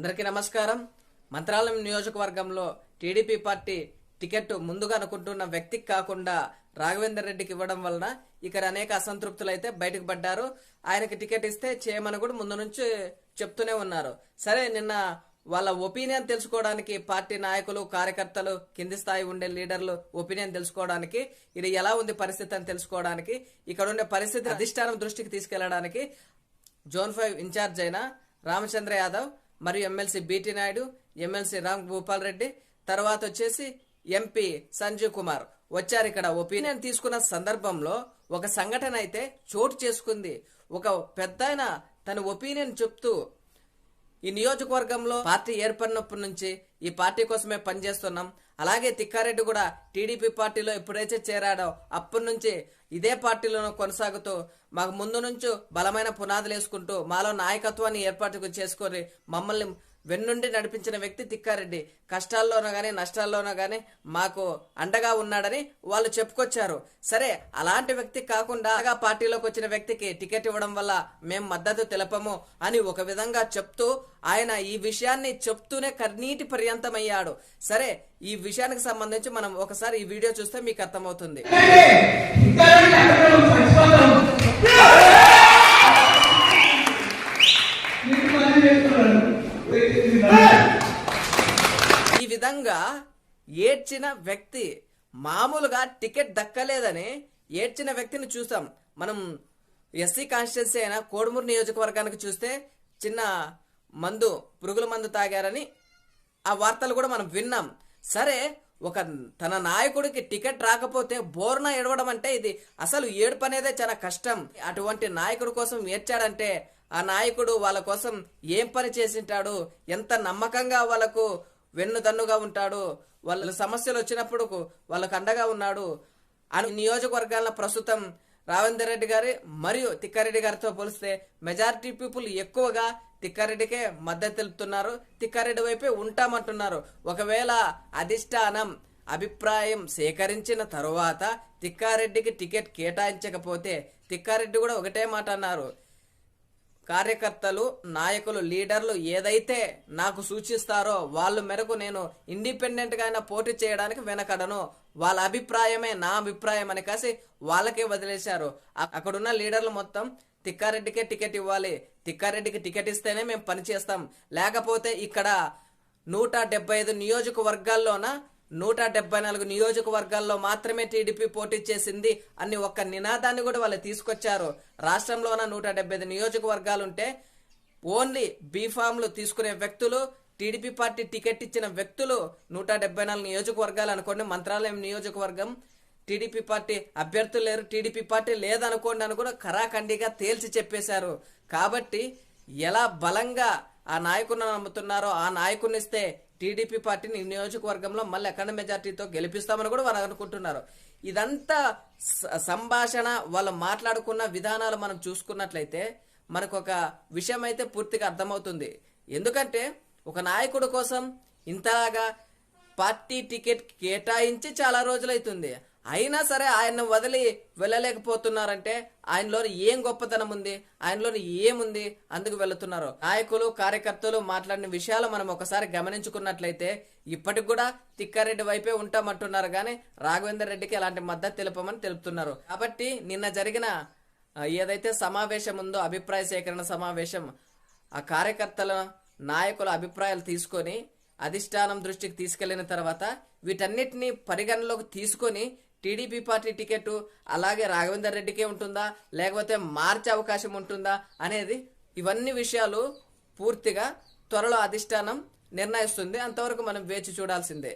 అందరికీ నమస్కారం. మంత్రాలయం నియోజకవర్గంలో టీడీపీ పార్టీ టికెట్ ముందుగా అనుకుంటున్న వ్యక్తికి కాకుండా రాఘవేందర్ రెడ్డికి ఇవ్వడం వలన ఇక్కడ అనేక అసంతృప్తులు అయితే బయటకు పడ్డారు. ఆయనకి టికెట్ ఇస్తే చేయమని కూడా ముందు నుంచి చెప్తూనే ఉన్నారు. సరే నిన్న వాళ్ళ ఒపీనియన్ తెలుసుకోవడానికి పార్టీ నాయకులు కార్యకర్తలు కింది స్థాయి ఉండే లీడర్లు ఒపీనియన్ తెలుసుకోవడానికి ఇది ఎలా ఉంది పరిస్థితి అని తెలుసుకోవడానికి ఇక్కడ ఉండే పరిస్థితి అధిష్టానం దృష్టికి తీసుకెళ్ళడానికి జోన్ ఫైవ్ ఇన్ఛార్జ్ అయిన రామచంద్ర యాదవ్ మరియు MLC BT Naidu MLC Ram Bhupal Reddy తర్వాత వచ్చేసి ఎంపీ సంజీవ్ కుమార్ వచ్చారు ఇక్కడ. ఒపీనియన్ తీసుకున్న సందర్భంలో ఒక సంఘటన అయితే చోటు చేసుకుంది. ఒక పెద్ద తన ఒపీనియన్ చెప్తూ ఈ నియోజకవర్గంలో పార్టీ ఏర్పడినప్పటి నుంచి ఈ పార్టీ కోసమే పనిచేస్తున్నాం. అలాగే తిక్కారెడ్డి కూడా టీడీపీ పార్టీలో ఎప్పుడైతే చేరాడో అప్పటి నుంచి ఇదే పార్టీలోనూ కొనసాగుతూ మాకు ముందు నుంచి బలమైన పునాదులు వేసుకుంటూ మాలో నాయకత్వాన్ని ఏర్పాటు చేసుకొని మమ్మల్ని వెన్నుండి నడిపించిన వ్యక్తి తిక్కారెడ్డి. కష్టాల్లోనూ కానీ నష్టాల్లోనూ కానీ మాకు అండగా ఉన్నాడని వాళ్ళు చెప్పుకొచ్చారు. సరే అలాంటి వ్యక్తి కాకుండా పార్టీలోకి వచ్చిన వ్యక్తికి టికెట్ ఇవ్వడం వల్ల మేం మద్దతు తెలపము అని ఒక విధంగా చెప్తూ ఆయన ఈ విషయాన్ని చెప్తూనే కన్నీటి పర్యంతమయ్యాడు. సరే ఈ విషయానికి సంబంధించి మనం ఒకసారి ఈ వీడియో చూస్తే మీకు అర్థమవుతుంది. ఈ విధంగా ఏడ్చిన వ్యక్తి మామూలుగా టికెట్ దక్కలేదని ఏడ్చిన వ్యక్తిని చూసాం. మనం ఎస్సీ కాన్స్టిట్యున్సీ అయిన కోడుమూరు నియోజకవర్గానికి చూస్తే చిన్న మందు పురుగుల మందు తాగారని ఆ వార్తలు కూడా మనం విన్నాం. సరే ఒక తన నాయకుడికి టికెట్ రాకపోతే బోర్న ఏడవడం అంటే ఇది అసలు ఏడుపు అనేదే చాలా కష్టం. అటువంటి నాయకుడి కోసం ఏడ్చాడంటే ఆ నాయకుడు వాళ్ళ కోసం ఏం పని చేసింటాడు? ఎంత నమ్మకంగా వాళ్ళకు వెన్నుదన్నుగా ఉంటాడు? వాళ్ళ సమస్యలు వచ్చినప్పుడు వాళ్ళకు అండగా ఉన్నాడు? అని నియోజకవర్గాల ప్రస్తుతం రావేందర్ రెడ్డి గారి మరియు తిక్కారెడ్డి గారితో పోలిస్తే మెజారిటీ పీపుల్ ఎక్కువగా తిక్కారెడ్డికే మద్దతు తెలుపుతున్నారు. తిక్కారెడ్డి వైపే ఉంటామంటున్నారు. ఒకవేళ అధిష్టానం అభిప్రాయం సేకరించిన తరువాత తిక్కారెడ్డికి టికెట్ కేటాయించకపోతే తిక్కారెడ్డి కూడా ఒకటే మాట అన్నారు. కార్యకర్తలు నాయకులు లీడర్లు ఏదైతే నాకు సూచిస్తారో వాళ్ళ మేరకు నేను ఇండిపెండెంట్గా అయినా పోటీ చేయడానికి వెనకడను. వాళ్ళ అభిప్రాయమే నా అభిప్రాయం అని కాసి వాళ్ళకే వదిలేశారు. అక్కడున్న లీడర్లు మొత్తం తిక్కారెడ్డికే టికెట్ ఇవ్వాలి. తిక్కారెడ్డికి టికెట్ ఇస్తేనే మేము పనిచేస్తాం. లేకపోతే ఇక్కడ నూట డెబ్బై ఐదు నియోజకవర్గాల్లోన నూట డెబ్బై నాలుగు నియోజకవర్గాల్లో మాత్రమే టీడీపీ పోటీ చేసింది అని ఒక్క నినాదాన్ని కూడా వాళ్ళు తీసుకొచ్చారు. రాష్ట్రంలోన నూట డెబ్బై ఐదు నియోజకవర్గాలుంటే ఓన్లీ బీఫామ్లు తీసుకునే వ్యక్తులు టీడీపీ పార్టీ టికెట్ ఇచ్చిన వ్యక్తులు నూట డెబ్బై నాలుగు నియోజకవర్గాలు అనుకోండి మంత్రాలయం నియోజకవర్గం టీడీపీ పార్టీ అభ్యర్థులు లేరు టీడీపీ పార్టీ లేదనుకోండి అని కూడా ఖరాఖండిగా తేల్చి చెప్పేశారు. కాబట్టి ఎలా బలంగా ఆ నాయకుడిని నమ్ముతున్నారో ఆ నాయకుడిని ఇస్తే టీడీపీ పార్టీని నియోజకవర్గంలో మళ్ళీ అఖండ మెజార్టీతో గెలిపిస్తామని కూడా వారు అనుకుంటున్నారు. ఇదంతా సంభాషణ వాళ్ళు మాట్లాడుకున్న విధానాలు మనం చూసుకున్నట్లయితే మనకు ఒక విషయం అయితే పూర్తిగా అర్థమవుతుంది. ఎందుకంటే ఒక నాయకుడు కోసం ఇంతలాగా పార్టీ టికెట్ కేటాయించి చాలా రోజులైతుంది. అయినా సరే ఆయన వదిలి వెళ్ళలేకపోతున్నారంటే ఆయనలో ఏం గొప్పతనం ఉంది? ఆయనలో ఏముంది? అందుకు వెళుతున్నారు. నాయకులు కార్యకర్తలు మాట్లాడిన విషయాలు మనం ఒకసారి గమనించుకున్నట్లయితే ఇప్పటికి కూడా తిక్కారెడ్డి వైపే ఉంటామంటున్నారు కానీ రాఘవేందర్ రెడ్డికి ఎలాంటి మద్దతు తెలుపమని తెలుపుతున్నారు. కాబట్టి నిన్న జరిగిన ఏదైతే సమావేశం ఉందో అభిప్రాయ సేకరణ సమావేశం ఆ కార్యకర్తల నాయకుల అభిప్రాయాలు తీసుకొని అధిష్టానం దృష్టికి తీసుకెళ్ళిన తర్వాత వీటన్నిటిని పరిగణలోకి తీసుకొని టీడీపీ పార్టీ టికెట్ అలాగే రాఘవేందర్ రెడ్డికే ఉంటుందా? లేకపోతే మార్చే అవకాశం ఉంటుందా? అనేది ఇవన్నీ విషయాలు పూర్తిగా త్వరలో అధిష్టానం నిర్ణయిస్తుంది. అంతవరకు మనం వేచి చూడాల్సిందే.